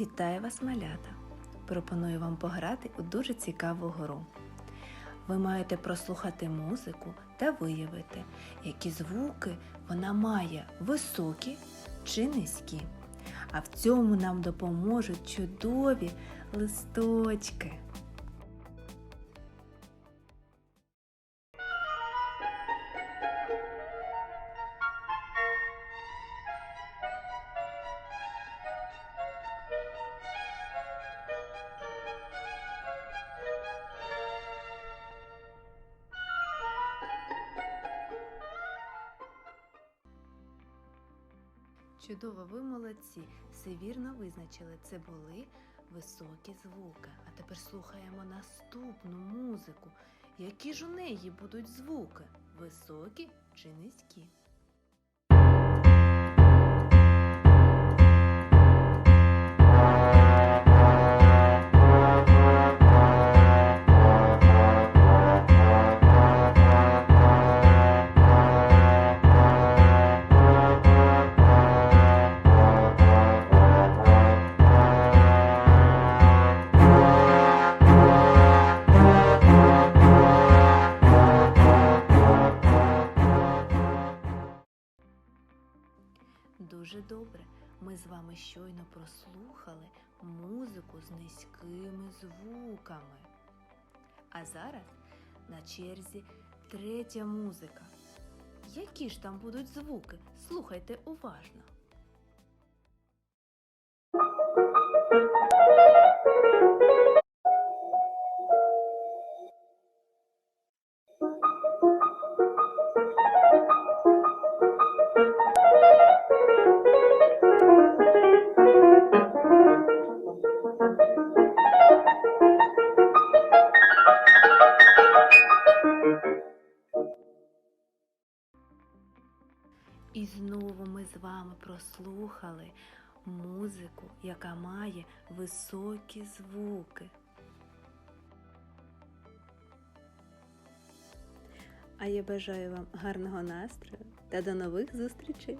Вітаю вас, малята! Пропоную вам пограти у дуже цікаву гру. Ви маєте прослухати музику та виявити, які звуки вона має високі чи низькі. А в цьому нам допоможуть чудові листочки. Чудово, ви молодці. Все вірно визначили. Це були високі звуки. А тепер слухаємо наступну музику. Які ж у неї будуть звуки? Високі чи низькі? Дуже добре. Ми з вами щойно прослухали музику з низькими звуками. А зараз на черзі третя музика. Які ж там будуть звуки? Слухайте уважно. І знову ми з вами прослухали музику, яка має високі звуки. А я бажаю вам гарного настрою та до нових зустрічей!